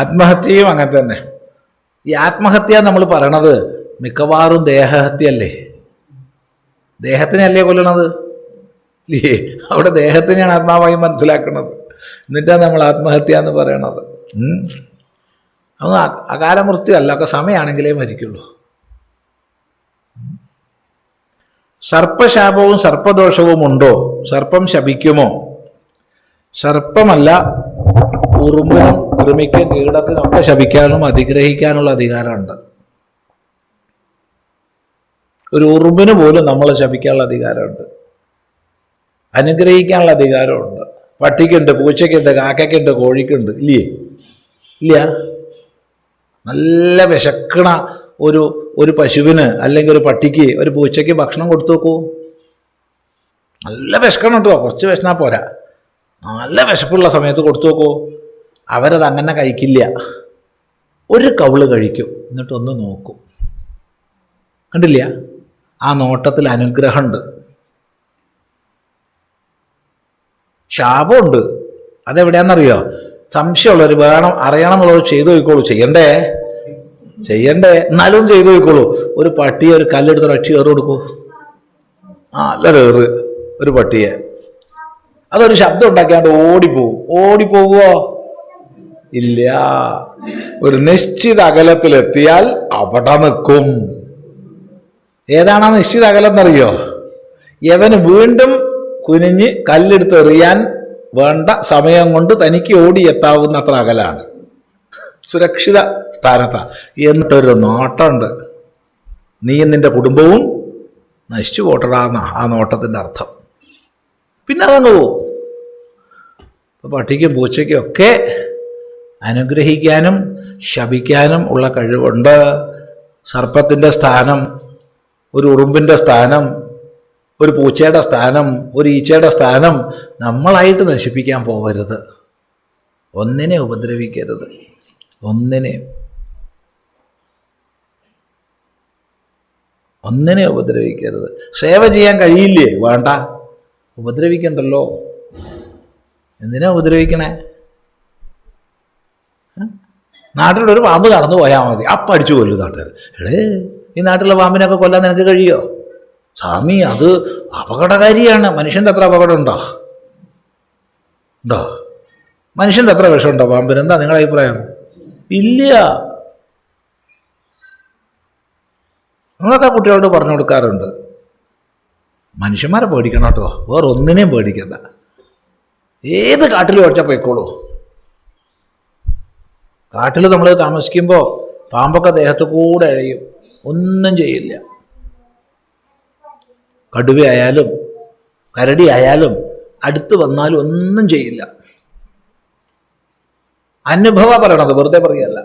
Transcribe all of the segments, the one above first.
ആത്മഹത്യയും അങ്ങനെ തന്നെ. ഈ ആത്മഹത്യ നമ്മൾ പറയണത് മിക്കവാറും ദേഹഹത്യല്ലേ ദേഹത്തിനല്ലേ കൊല്ലണത്? ഇല്ലേ? അവിടെ ദേഹത്തിനെയാണ് ആത്മാവായി മനസ്സിലാക്കുന്നത് എന്നിട്ടാണ് നമ്മൾ ആത്മഹത്യ എന്ന് പറയണത്. അത് അകാല മൃത്യു അല്ല ഒക്കെ സമയമാണെങ്കിലേ മരിക്കുള്ളൂ. സർപ്പശാപവും സർപ്പദോഷവും ഉണ്ടോ? സർപ്പം ശപിക്കുമോ? സർപ്പമല്ല ഉറുമ്പിനും കൃമിക്കും കീടത്തിനും ഒക്കെ ശപിക്കാനും അധിഗ്രഹിക്കാനുള്ള അധികാരമുണ്ട്. ഒരു ഉറുമ്പിന് പോലും നമ്മൾ ശപിക്കാനുള്ള അധികാരമുണ്ട്. അനുഗ്രഹിക്കാനുള്ള അധികാരമുണ്ട്. പട്ടിക്കുണ്ട് പൂച്ചയ്ക്കുണ്ട് കാക്കയ്ക്കുണ്ട് കോഴിക്കുണ്ട്. ഇല്ലേ? ഇല്ല? നല്ല വിശക്കണ ഒരു ഒരു പശുവിന് അല്ലെങ്കിൽ ഒരു പട്ടിക്ക് ഒരു പൂച്ചയ്ക്ക് ഭക്ഷണം കൊടുത്തു നോക്കൂ. നല്ല വിശക്കണം കേട്ടോ കുറച്ച് വിശന്നാൽ പോരാ. നല്ല വിശപ്പുള്ള സമയത്ത് കൊടുത്തു നോക്കൂ. അവരത് അങ്ങനെ കഴിക്കില്ല. ഒരു കവിൾ കഴിക്കും. എന്നിട്ടൊന്ന് നോക്കും. കണ്ടില്ല? ആ നോട്ടത്തിൽ അനുഗ്രഹമുണ്ട്. ശാപമുണ്ട്. അതെവിടെയാണെന്നറിയോ? സംശയമുള്ളവർ വേണം അറിയണം എന്നുള്ളത് ചെയ്തു പോയിക്കോളൂ ചെയ്യണ്ടേ? ചെയ്യണ്ടേ? എന്നാലും ചെയ്തു പോയിക്കോളൂ ഒരു പട്ടിയെ ഒരു കല്ലെടുത്ത് ഒരു അക്ഷി കയറി കൊടുക്കൂ. ആ അല്ല കയറ്. ഒരു പട്ടിയെ. അതൊരു ശബ്ദം ഉണ്ടാക്കിയാണ്ട് ഓടിപ്പോവും. ഓടിപ്പോകുവോ ഇല്ല. ഒരു നിശ്ചിത അകലത്തിലെത്തിയാൽ അവിടെ നിൽക്കും. ഏതാണ് ആ നിശ്ചിത അകലം എന്നറിയോ യവന് വീണ്ടും കുനിഞ്ഞ് കല്ലെടുത്തെറിയാൻ വേണ്ട സമയം കൊണ്ട് തനിക്ക് ഓടിയെത്താവുന്ന അത്ര അകലാണ്. സുരക്ഷിത സ്ഥാനത്താ. എന്നിട്ടൊരു നോട്ടമുണ്ട്. നീയും നിന്റെ കുടുംബവും നശിച്ചു പോട്ടടാന്ന ആ നോട്ടത്തിന്റെ അർത്ഥം. പിന്നെ അതങ്ങ് പോവും. പട്ടിക്കും പൂച്ചയ്ക്കും ഒക്കെ അനുഗ്രഹിക്കാനും ശപിക്കാനും ഉള്ള കഴിവുണ്ട്. സർപ്പത്തിന്റെ സ്ഥാനം ഒരു ഉറുമ്പിന്റെ സ്ഥാനം ഒരു പൂച്ചയുടെ സ്ഥാനം ഒരു ഈച്ചയുടെ സ്ഥാനം നമ്മളായിട്ട് നശിപ്പിക്കാൻ പോകരുത് ഒന്നിനെ ഉപദ്രവിക്കരുത്. ഒന്നിനെ. ഒന്നിനെ ഉപദ്രവിക്കരുത്. സേവ ചെയ്യാൻ കഴിയില്ലേ? വേണ്ട. ഉപദ്രവിക്കണ്ടല്ലോ. എന്തിനാ ഉപദ്രവിക്കണേ? നാട്ടിലൊരു പാമ്പ് കടന്നു പോയാൽ മതി. അപ്പം അടിച്ചു കൊല്ലും നാട്ടുകാർ എടേ ഈ നാട്ടിലെ പാമ്പിനൊക്കെ കൊല്ലാൻ നിനക്ക് കഴിയോ? സ്വാമി അത് അപകടകാരിയാണ്. മനുഷ്യന്റെ അത്ര അപകടം ഉണ്ടോ? ഉണ്ടോ മനുഷ്യന്റെ അത്ര വിഷമുണ്ടോ പാമ്പിന്? എന്താ നിങ്ങളുടെ അഭിപ്രായം? ഇല്ല. നമ്മളൊക്കെ കുട്ടികളോട് പറഞ്ഞു കൊടുക്കാറുണ്ട്. മനുഷ്യന്മാരെ പേടിക്കണം കേട്ടോ. വേറെ ഒന്നിനെയും പേടിക്കണ്ട. ഏത് കാട്ടിൽ ഓടിച്ചാൽ പോയിക്കോളൂ. കാട്ടിൽ നമ്മൾ താമസിക്കുമ്പോൾ പാമ്പൊക്കെ ദേഹത്ത് കൂടെ അരയും ഒന്നും ചെയ്യില്ല. കടുവയായാലും കരടിയായാലും അടുത്ത് വന്നാലും ഒന്നും ചെയ്യില്ല. അനുഭവ പറയണത് വെറുതെ പറയല്ല.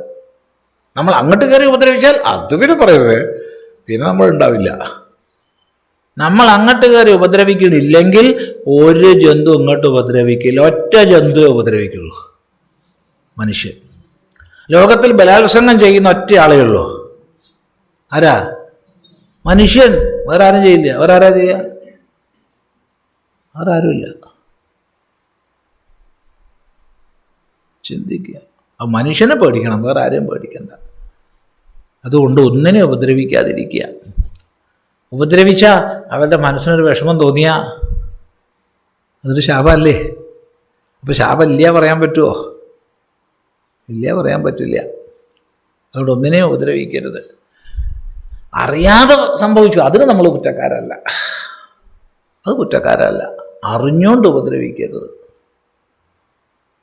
നമ്മൾ അങ്ങോട്ട് കയറി ഉപദ്രവിച്ചാൽ അത് പിന്നെ പറയരുത്. പിന്നെ നമ്മൾ ഉണ്ടാവില്ല. നമ്മൾ അങ്ങോട്ട് കയറി ഉപദ്രവിക്കണില്ലെങ്കിൽ ഒരു ജന്തു ഇങ്ങോട്ട് ഉപദ്രവിക്കില്ല. ഒറ്റ ജന്തു ഉപദ്രവിക്കുള്ളൂ. മനുഷ്യൻ. ലോകത്തിൽ ബലാത്സംഗം ചെയ്യുന്ന ഒറ്റ ആളേ ഉള്ളൂ ആരാ? മനുഷ്യൻ. വേറെ ആരും ചെയ്യില്ല. വേറെ ആരാ ചെയ്യുക വേറെ ആരുമില്ല ചിന്തിക്കുക. ആ മനുഷ്യനെ പേടിക്കണം. വേറെ ആരെയും പേടിക്കണ്ട. അതുകൊണ്ട് ഒന്നിനെ ഉപദ്രവിക്കാതിരിക്കുക. ഉപദ്രവിച്ച അവരുടെ മനസ്സിനൊരു വിഷമം തോന്നിയ. അതൊരു ശാപമല്ലേ അപ്പോൾ ശാപം ഇല്ല പറയാൻ പറ്റുമോ ഇല്ല പറയാൻ പറ്റില്ല. അതുകൊണ്ട് ഒന്നിനെ ഉപദ്രവിക്കരുത്. അറിയാതെ സംഭവിച്ചു. അതിന് നമ്മൾ കുറ്റക്കാരല്ല. അത് കുറ്റക്കാരല്ല. അറിഞ്ഞുകൊണ്ട് ഉപദ്രവിക്കരുത്.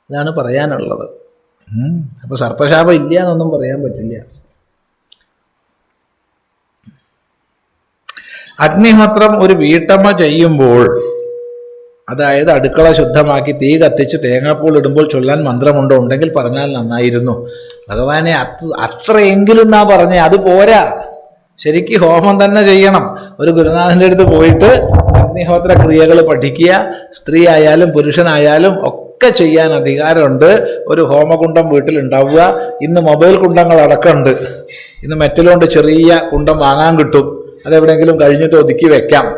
ഇതാണ് പറയാനുള്ളത്. അപ്പോൾ അപ്പൊ സർപ്പശാപം ഇല്ല എന്നൊന്നും പറയാൻ പറ്റില്ല. അഗ്നിഹോത്രം ഒരു വീട്ടമ്മ ചെയ്യുമ്പോൾ അതായത് അടുക്കള ശുദ്ധമാക്കി തീ കത്തിച്ച് തേങ്ങാപ്പൂൾ ഇടുമ്പോൾ ചൊല്ലാൻ മന്ത്രമുണ്ടോ ഉണ്ടെങ്കിൽ പറഞ്ഞാൽ നന്നായിരുന്നു. ഭഗവാനെ അത് അത്രയെങ്കിലും എന്നാ പറഞ്ഞേ അത് പോരാ. ശരിക്ക് ഹോമം തന്നെ ചെയ്യണം. ഒരു ഗുരുനാഥന്റെ അടുത്ത് പോയിട്ട് അഗ്നിഹോത്ര ക്രിയകൾ പഠിക്കുക. സ്ത്രീ ആയാലും പുരുഷനായാലും ഒക്കെ ചെയ്യാൻ അധികാരമുണ്ട്. ഒരു ഹോമകുണ്ടം വീട്ടിലുണ്ടാവുക. ഇന്ന് മൊബൈൽ കുണ്ടങ്ങൾ അടക്കമുണ്ട്. ഇന്ന് മെറ്റലുകൊണ്ട് ചെറിയ കുണ്ടം വാങ്ങാൻ കിട്ടും. അതെവിടെയെങ്കിലും കഴിഞ്ഞിട്ട് ഒതുക്കി വെക്കാം.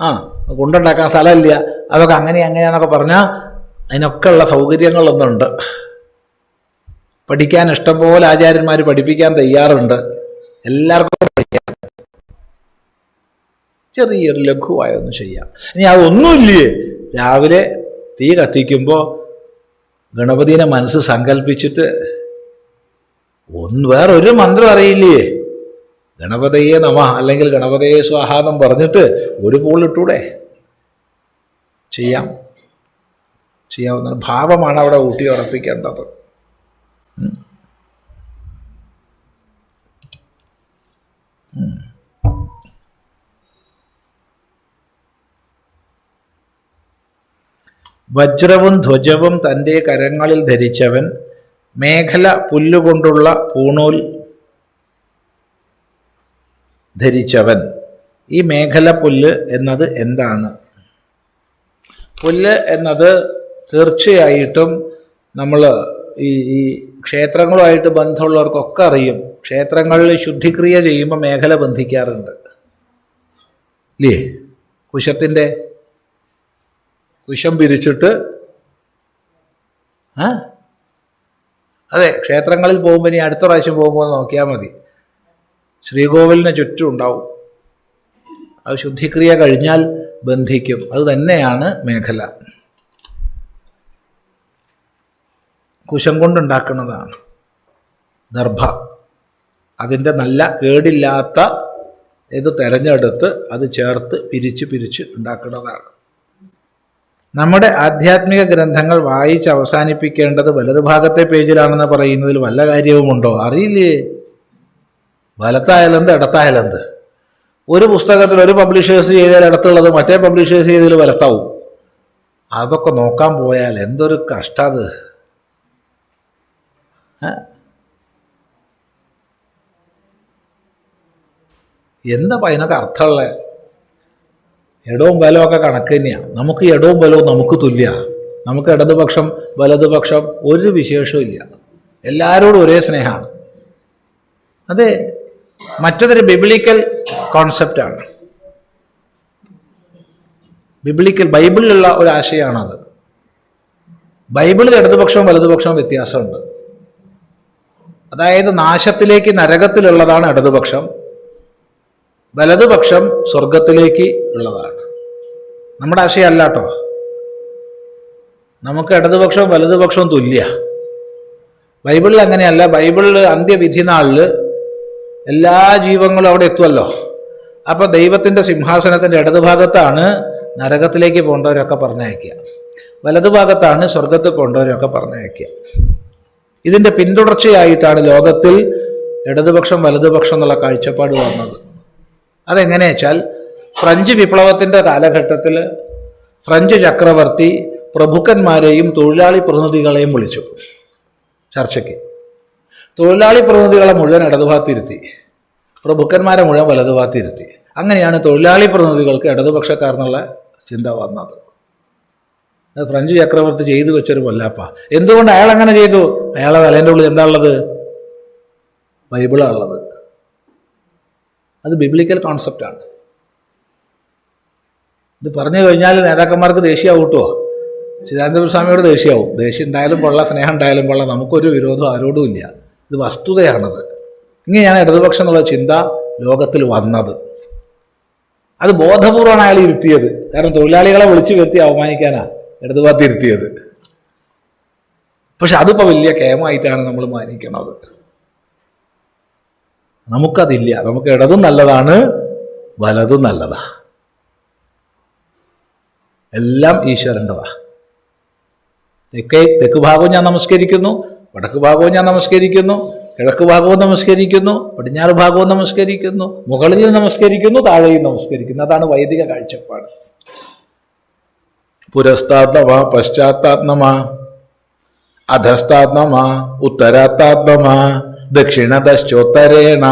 ആ. കുണ്ടുണ്ടാക്കാൻ സ്ഥലമില്ല. അതൊക്കെ അങ്ങനെ അങ്ങനെയാന്നൊക്കെ പറഞ്ഞാൽ അതിനൊക്കെ ഉള്ള സൗകര്യങ്ങളൊന്നുണ്ട്. പഠിക്കാൻ ഇഷ്ടംപോലെ ആചാര്യന്മാർ പഠിപ്പിക്കാൻ തയ്യാറുണ്ട്. എല്ലാവർക്കും പഠിക്കാം. ചെറിയൊരു ലഘുവായൊന്നും ചെയ്യാം. ഇനി അതൊന്നുമില്ലേ? രാവിലെ തീ കത്തിക്കുമ്പോൾ ഗണപതിനെ മനസ്സ് സങ്കല്പിച്ചിട്ട് ഒന്ന് വേറൊരു മന്ത്രം അറിയില്ലേ? ഗണപതയെ നമ അല്ലെങ്കിൽ ഗണപതയെ സ്വാഹാദം പറഞ്ഞിട്ട് ഒരു പൂളിട്ടൂടെ ചെയ്യാം. ചെയ്യാവുന്ന ഭാവമാണ് അവിടെ ഊട്ടി ഉറപ്പിക്കേണ്ടത്. വജ്രവും ധ്വജവും തന്റെ കരങ്ങളിൽ ധരിച്ചവൻ മേഖല പുല്ലുകൊണ്ടുള്ള പൂണൂൽ ധരിച്ചവൻ. ഈ മേഖല പുല്ല് എന്നത് എന്താണ്? പുല്ല് എന്നത് തീർച്ചയായിട്ടും നമ്മൾ ഈ ഈ ക്ഷേത്രങ്ങളുമായിട്ട് ബന്ധമുള്ളവർക്കൊക്കെ അറിയും. ക്ഷേത്രങ്ങളിൽ ശുദ്ധിക്രിയ ചെയ്യുമ്പോൾ മേഖല ബന്ധിക്കാറുണ്ട്. ഇല്ലേ? കുശത്തിന്റെ കുശം പിരിച്ചിട്ട് അതെ ക്ഷേത്രങ്ങളിൽ പോകുമ്പോൾ ഇനി അടുത്ത പ്രാവശ്യം പോകുമ്പോൾ നോക്കിയാൽ മതി. ശ്രീകോവിലിന് ചുറ്റും ഉണ്ടാവും. അത് ശുദ്ധിക്രിയ കഴിഞ്ഞാൽ ബന്ധിക്കും. അത് തന്നെയാണ് മേഖല. കുശം കൊണ്ടുണ്ടാക്കുന്നതാണ്. ദർഭ. അതിന്റെ നല്ല കേടില്ലാത്ത ഇത് തിരഞ്ഞെടുത്ത് അത് ചേർത്ത് പിരിച്ച് പിരിച്ച് ഉണ്ടാക്കുന്നതാണ്. നമ്മുടെ ആധ്യാത്മിക ഗ്രന്ഥങ്ങൾ വായിച്ച് അവസാനിപ്പിക്കേണ്ടത് വലതുഭാഗത്തെ പേജിലാണെന്ന് പറയുന്നതിൽ വല്ല കാര്യവുമുണ്ടോ? അറിയില്ലേ? വലത്തായാലെന്ത് ഇടത്തായാലെന്ത് ഒരു പുസ്തകത്തിൽ ഒരു പബ്ലിഷേഴ്സ് ചെയ്താൽ ഇടത്തുള്ളത് മറ്റേ പബ്ലിഷേഴ്സ് ചെയ്തതിൽ വലത്താവും. അതൊക്കെ നോക്കാൻ പോയാൽ എന്തൊരു കഷ്ടത്? എന്താ അതിനൊക്കെ അർത്ഥമുള്ള? ഇടവും ബലവും ഒക്കെ കണക്ക് തന്നെയാണ് നമുക്ക് ഇടവും ബലവും നമുക്ക് തുല്യ. നമുക്ക് ഇടതുപക്ഷം വലതുപക്ഷം ഒരു വിശേഷവും ഇല്ല. എല്ലാവരോടും ഒരേ സ്നേഹമാണ്. അതെ മറ്റതൊരു ബിബ്ലിക്കൽ കോൺസെപ്റ്റാണ് ബിബ്ലിക്കൽ ബൈബിളിലുള്ള ഒരു ആശയമാണത് ബൈബിളിൽ ഇടതുപക്ഷവും വലതുപക്ഷവും വ്യത്യാസമുണ്ട്. അതായത് നാശത്തിലേക്ക് നരകത്തിലുള്ളതാണ് ഇടതുപക്ഷം. വലതുപക്ഷം സ്വർഗത്തിലേക്ക് ഉള്ളതാണ്. നമ്മുടെ ആശയമല്ല കേട്ടോ നമുക്ക് ഇടതുപക്ഷവും വലതുപക്ഷവും തുല്യ. ബൈബിളിൽ അങ്ങനെയല്ല. ബൈബിളിൽ അന്ത്യവിധി നാളിൽ എല്ലാ ജീവങ്ങളും അവിടെ എത്തുമല്ലോ അപ്പൊ ദൈവത്തിന്റെ സിംഹാസനത്തിന്റെ ഇടതുഭാഗത്താണ് നരകത്തിലേക്ക് പോകേണ്ടവരൊക്കെ പറഞ്ഞയക്കുക. വലതുഭാഗത്താണ് സ്വർഗത്തിൽ പോകേണ്ടവരൊക്കെ പറഞ്ഞയക്കുക. ഇതിന്റെ പിന്തുടർച്ചയായിട്ടാണ് ലോകത്തിൽ ഇടതുപക്ഷം വലതുപക്ഷം എന്നുള്ള കാഴ്ചപ്പാട് വന്നത്. അതെങ്ങനെയാ വെച്ചാൽ ഫ്രഞ്ച് വിപ്ലവത്തിന്റെ കാലഘട്ടത്തിൽ ഫ്രഞ്ച് ചക്രവർത്തി പ്രഭുക്കന്മാരെയും തൊഴിലാളി പ്രതിനിധികളെയും വിളിച്ചു ചർച്ചയ്ക്ക്. തൊഴിലാളി പ്രതിനിധികളെ മുഴുവൻ ഇടതുഭാഗത്തിരുത്തി. പ്രഭുക്കന്മാരെ മുഴുവൻ വലതുഭാഗത്തിരുത്തി. അങ്ങനെയാണ് തൊഴിലാളി പ്രതിനിധികൾക്ക് ഇടതുപക്ഷക്കാരെന്നുള്ള ചിന്ത വന്നത്. അത് ഫ്രഞ്ച് ചക്രവർത്തി ചെയ്തു വെച്ചൊരു കൊല്ലാപ്പ എന്തുകൊണ്ട് അയാൾ അങ്ങനെ ചെയ്തു? അയാളെ തലേന്റെ ഉള്ളിൽ എന്താ ഉള്ളത്? ബൈബിളാണ് ഉള്ളത് അത് ബിബ്ലിക്കൽ കോൺസെപ്റ്റാണ് ഇത് പറഞ്ഞു കഴിഞ്ഞാൽ നേതാക്കന്മാർക്ക് ദേഷ്യമാവും കേട്ടോ. ചിദാനന്ദപുര സ്വാമിയോട് ദേഷ്യമാവും ദേഷ്യം ഉണ്ടായാലും കൊള്ളാം സ്നേഹം ഉണ്ടായാലും കൊള്ളാം. നമുക്കൊരു വിരോധം ആരോടും ഇല്ല. ഇത് വസ്തുതയാണത്. ഇങ്ങനെയാണ് ഇടതുപക്ഷം എന്നുള്ള ചിന്ത ലോകത്തിൽ വന്നത്. അത് ബോധപൂർവമാണ് അയാൾ ഇരുത്തിയത്. കാരണം തൊഴിലാളികളെ വിളിച്ചു വരുത്തി അവമാനിക്കാനാ ഇടതുപാത്തി ഇരുത്തിയത്. പക്ഷെ അതിപ്പോൾ വലിയ കേമായിട്ടാണ് നമ്മൾ മാനിക്കണത്. നമുക്കതില്ല. നമുക്ക് ഇടതും നല്ലതാണ് വലതും നല്ലതാ. എല്ലാം ഈശ്വരന്റെതാ. തെക്കേ തെക്ക് ഭാഗവും ഞാൻ നമസ്കരിക്കുന്നു വടക്ക് ഭാഗവും ഞാൻ നമസ്കരിക്കുന്നു. കിഴക്ക് ഭാഗവും നമസ്കരിക്കുന്നു പടിഞ്ഞാറ് ഭാഗവും നമസ്കരിക്കുന്നു മുകളിൽ നമസ്കരിക്കുന്നു താഴെയും നമസ്കരിക്കുന്നു. അതാണ് വൈദിക കാഴ്ചപ്പാട്. പുരസ്താത്മമാ പശ്ചാത്താത്മമാ അധസ്താത്മ ഉത്തരാത്താത്മമാ ദക്ഷിണദശ്ചോത്തരേണ.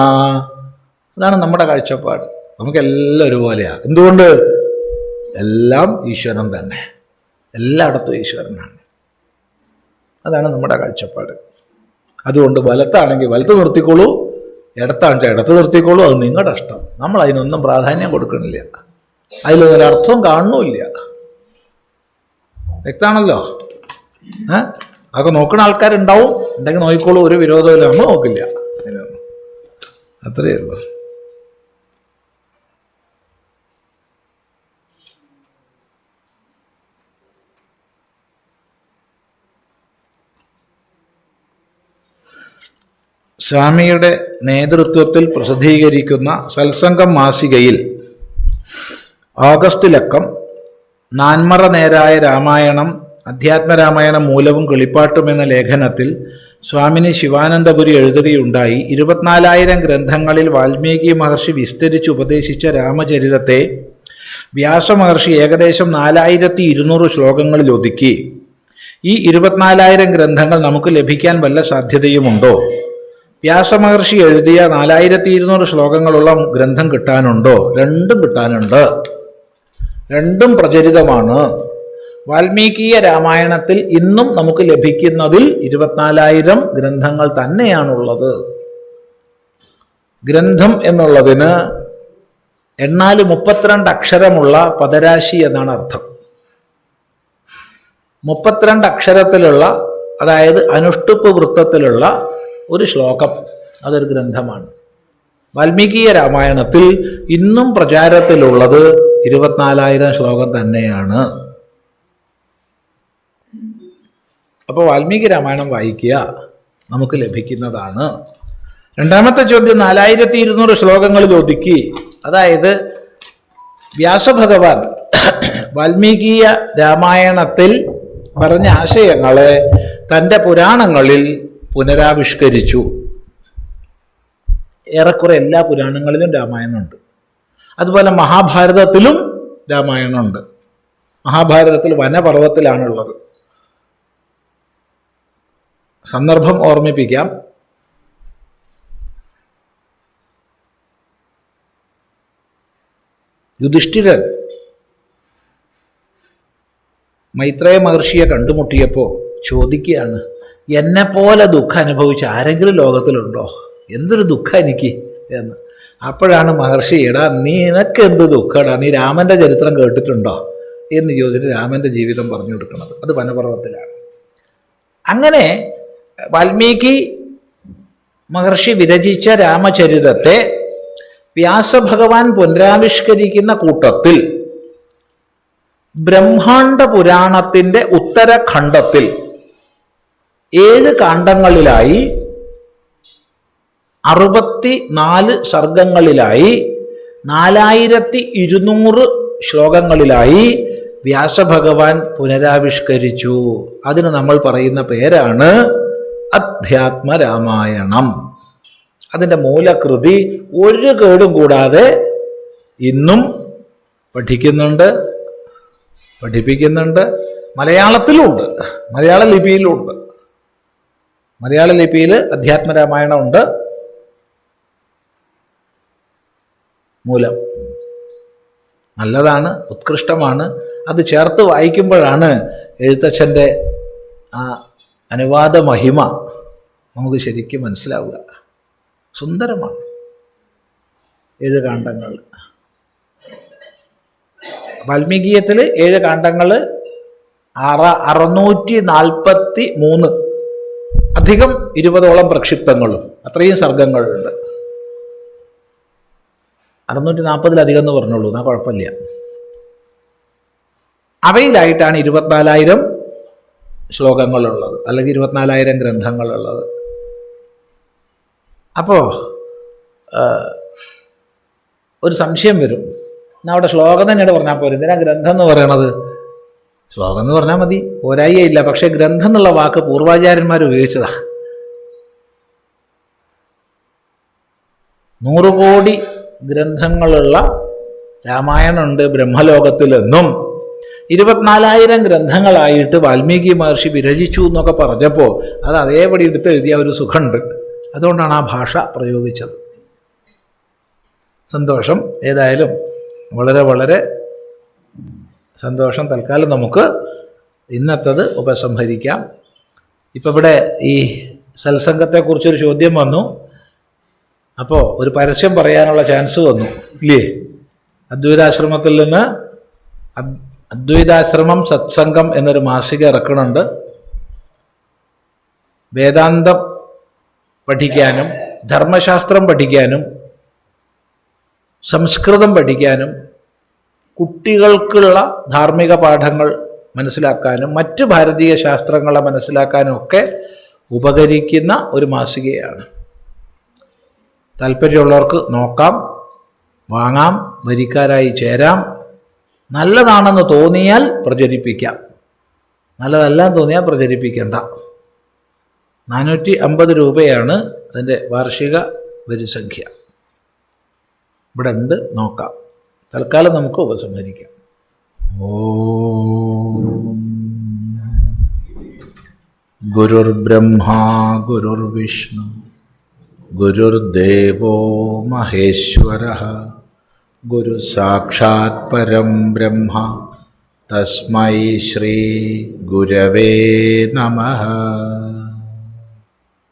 അതാണ് നമ്മുടെ കാഴ്ചപ്പാട്. നമുക്കെല്ലാം ഒരുപോലെയാണ് എന്തുകൊണ്ട്? എല്ലാം ഈശ്വരൻ തന്നെ. എല്ലായിടത്തും ഈശ്വരനാണ്. അതാണ് നമ്മുടെ കാഴ്ചപ്പാട്. അതുകൊണ്ട് വലത്താണെങ്കിൽ വലത്ത് നിർത്തിക്കോളൂ ഇടത്താണെങ്കിൽ ഇടത്ത് നിർത്തിക്കോളൂ അത് നിങ്ങളുടെ ഇഷ്ടം. നമ്മൾ അതിനൊന്നും പ്രാധാന്യം കൊടുക്കണില്ല. അതിലൊരർത്ഥവും കാണുന്നുമില്ല വ്യക്തമാണല്ലോ ഏ? അതൊക്കെ നോക്കുന്ന ആൾക്കാരുണ്ടാവും. എന്തെങ്കിലും നോക്കിക്കോളൂ ഒരു വിരോധമില്ല നമ്മൾ നോക്കില്ല. അത്രയേ ഉള്ളൂ. സ്വാമിയുടെ നേതൃത്വത്തിൽ പ്രസിദ്ധീകരിക്കുന്ന സത്സംഗം മാസികയിൽ ഓഗസ്റ്റ് ലക്കം നാൻമറ നേരായ രാമായണം അധ്യാത്മരാമായണം മൂലവും കിളിപ്പാട്ടും എന്ന ലേഖനത്തിൽ സ്വാമിനി ശിവാനന്ദപുരി എഴുതുകയുണ്ടായി. ഇരുപത്തിനാലായിരം ഗ്രന്ഥങ്ങളിൽ വാൽമീകി മഹർഷി വിസ്തരിച്ച് ഉപദേശിച്ച രാമചരിതത്തെ വ്യാസമഹർഷി ഏകദേശം നാലായിരത്തി ഇരുന്നൂറ് ശ്ലോകങ്ങളിൽ ഒതുക്കി. ഈ ഇരുപത്തിനാലായിരം ഗ്രന്ഥങ്ങൾ നമുക്ക് ലഭിക്കാൻ വല്ല സാധ്യതയുമുണ്ടോ? വ്യാസമഹർഷി എഴുതിയ നാലായിരത്തി ഇരുന്നൂറ് ശ്ലോകങ്ങളുള്ള ഗ്രന്ഥം കിട്ടാനുണ്ടോ? രണ്ടും കിട്ടാനുണ്ട്. രണ്ടും പ്രചരിതമാണ്. വാൽമീകീയ രാമായണത്തിൽ ഇന്നും നമുക്ക് ലഭിക്കുന്നതിൽ ഇരുപത്തിനാലായിരം ഗ്രന്ഥങ്ങൾ തന്നെയാണുള്ളത്. ഗ്രന്ഥം എന്നുള്ളതിന് എണ്ണാൽ മുപ്പത്തിരണ്ട് അക്ഷരമുള്ള പദരാശി എന്നാണ് അർത്ഥം. മുപ്പത്തിരണ്ട് അക്ഷരത്തിലുള്ള അതായത് അനുഷ്ടുപ്പ് വൃത്തത്തിലുള്ള ഒരു ശ്ലോകം അതൊരു ഗ്രന്ഥമാണ്. വാൽമീകീയ രാമായണത്തിൽ ഇന്നും പ്രചാരത്തിലുള്ളത് ഇരുപത്തിനാലായിരം ശ്ലോകം തന്നെയാണ്. അപ്പോൾ വാൽമീകി രാമായണം വായിക്കുക നമുക്ക് ലഭിക്കുന്നതാണ്. രണ്ടാമത്തെ ചോദ്യം നാലായിരത്തി ഇരുന്നൂറ് ശ്ലോകങ്ങളിൽ ഒതുക്കി അതായത് വ്യാസഭഗവാൻ വാൽമീകീയ രാമായണത്തിൽ പറഞ്ഞ ആശയങ്ങളെ തന്റെ പുരാണങ്ങളിൽ പുനരാവിഷ്കരിച്ചു. ഏറെക്കുറെ എല്ലാ പുരാണങ്ങളിലും രാമായണമുണ്ട്. അതുപോലെ മഹാഭാരതത്തിലും രാമായണമുണ്ട്. മഹാഭാരതത്തിൽ വനപർവത്തിലാണുള്ളത് സന്ദർഭം ഓർമ്മിപ്പിക്കാം. യുധിഷ്ഠിരൻ മൈത്രേയ മഹർഷിയെ കണ്ടുമുട്ടിയപ്പോൾ ചോദിക്കുകയാണ് എന്നെപ്പോലെ ദുഃഖം അനുഭവിച്ച ആരെങ്കിലും ലോകത്തിലുണ്ടോ? എന്തൊരു ദുഃഖം എനിക്ക് എന്ന്. അപ്പോഴാണ് മഹർഷി എടാ നിനക്ക് എന്ത് ദുഃഖടാ? നീ രാമന്റെ ചരിത്രം കേട്ടിട്ടുണ്ടോ? എന്ന് ചോദിച്ചിട്ട് രാമന്റെ ജീവിതം പറഞ്ഞു കൊടുക്കുന്നത്. അത് വനപർവത്തിലാണ്. അങ്ങനെ വാൽമീകി മഹർഷി വിരചിച്ച രാമചരിതത്തെ വ്യാസഭഗവാൻ പുനരാവിഷ്കരിക്കുന്ന കൂട്ടത്തിൽ ബ്രഹ്മാണ്ഡ പുരാണത്തിന്റെ ഉത്തരഖണ്ഡത്തിൽ ഏഴ് കാണ്ഡങ്ങളിലായി അറുപത്തി നാല് സർഗങ്ങളിലായി നാലായിരത്തി ഇരുന്നൂറ് ശ്ലോകങ്ങളിലായി വ്യാസഭഗവാൻ പുനരാവിഷ്കരിച്ചു. അതിന് നമ്മൾ പറയുന്ന പേരാണ് അധ്യാത്മരാമായണം. അതിന്റെ മൂലകൃതി ഒരു കേടും കൂടാതെ ഇന്നും പഠിക്കുന്നുണ്ട് പഠിപ്പിക്കുന്നുണ്ട് മലയാളത്തിലുമുണ്ട് മലയാള ലിപിയിലുമുണ്ട് മലയാള ലിപിയിൽ അധ്യാത്മരാമായണമുണ്ട്. മൂലം. നല്ലതാണ് ഉത്കൃഷ്ടമാണ്. അത് ചേർത്ത് വായിക്കുമ്പോഴാണ് എഴുത്തച്ഛന്റെ ആ അനുവാദ മഹിമ നമുക്ക് ശരിക്കും മനസ്സിലാവുക. സുന്ദരമാണ് ഏഴ് കാണ്ഡങ്ങൾ. വാൽമീകീയത്തിൽ ഏഴ് കാണ്ഡങ്ങൾ അറ അറുന്നൂറ്റി നാൽപ്പത്തി മൂന്ന്. അധികം ഇരുപതോളം പ്രക്ഷിപ്തങ്ങളും അത്രയും സർഗങ്ങളുണ്ട്. അറുന്നൂറ്റി നാൽപ്പതിലധികം എന്ന് പറഞ്ഞോളൂ എന്നാ കുഴപ്പമില്ല. അവയിലായിട്ടാണ് ഇരുപത്തിനാലായിരം ശ്ലോകങ്ങളുള്ളത് അല്ലെങ്കിൽ ഇരുപത്തിനാലായിരം ഗ്രന്ഥങ്ങളുള്ളത്. അപ്പോൾ ഒരു സംശയം വരും. എന്നാൽ അവിടെ ശ്ലോകം തന്നെയാണ് പറഞ്ഞാൽ പോരും എന്തിനാ ഗ്രന്ഥം എന്ന് പറയണത്? ശ്ലോകം എന്ന് പറഞ്ഞാൽ മതി. പോരായില്ല പക്ഷേ ഗ്രന്ഥം എന്നുള്ള വാക്ക് പൂർവാചാര്യന്മാർ ഉപയോഗിച്ചതാ. നൂറുകോടി ഗ്രന്ഥങ്ങളുള്ള രാമായണമുണ്ട് ബ്രഹ്മലോകത്തിലെന്നും. ഇരുപത്തിനാലായിരം ഗ്രന്ഥങ്ങളായിട്ട് വാൽമീകി മഹർഷി വിരചിച്ചു എന്നൊക്കെ പറഞ്ഞപ്പോൾ അത് അതേപടി എടുത്ത് എഴുതിയ ഒരു സുഖമുണ്ട്. അതുകൊണ്ടാണ് ആ ഭാഷ പ്രയോഗിച്ചത്. സന്തോഷം. ഏതായാലും വളരെ വളരെ സന്തോഷം. തൽക്കാലം നമുക്ക് ഇന്നത്തത് ഉപസംഹരിക്കാം. ഇപ്പം ഇവിടെ ഈ സത്സംഗത്തെക്കുറിച്ചൊരു ചോദ്യം വന്നു. അപ്പോൾ ഒരു പരസ്യം പറയാനുള്ള ചാൻസ് വന്നു. ഇല്ലേ? അദ്വൈതാശ്രമത്തിൽ നിന്ന് അദ്- അദ്വൈതാശ്രമം സത്സംഗം എന്നൊരു മാസിക ഇറക്കുന്നുണ്ട്. വേദാന്തം പഠിക്കാനും ധർമ്മശാസ്ത്രം പഠിക്കാനും സംസ്കൃതം പഠിക്കാനും കുട്ടികൾക്കുള്ള ധാർമ്മിക പാഠങ്ങൾ മനസ്സിലാക്കാനും മറ്റ് ഭാരതീയ ശാസ്ത്രങ്ങളെ മനസ്സിലാക്കാനും ഒക്കെ ഉപകരിക്കുന്ന ഒരു മാസികയാണ്. താല്പര്യമുള്ളവർക്ക് നോക്കാം വാങ്ങാം വരിക്കാരായി ചേരാം. നല്ലതാണെന്ന് തോന്നിയാൽ പ്രചരിപ്പിക്കാം. നല്ലതല്ലാന്ന് തോന്നിയാൽ പ്രചരിപ്പിക്കേണ്ട. നാനൂറ്റി അമ്പത് രൂപയാണ് അതിന്റെ വാർഷിക വരിസംഖ്യ. ഇവിടെ ഉണ്ട് നോക്കാം. തൽക്കാലം നമുക്ക് ഉപസംഹരിക്കാം. ഓം. ഗുരുർബ്രഹ്മാ ഗുരുർവിഷ്ണു ഗുരുദേവോ മഹേശ്വര ഗുരു സാക്ഷാത് പരം ബ്രഹ്മ തസ്മൈ ശ്രീ ഗുരവേ നമഃ.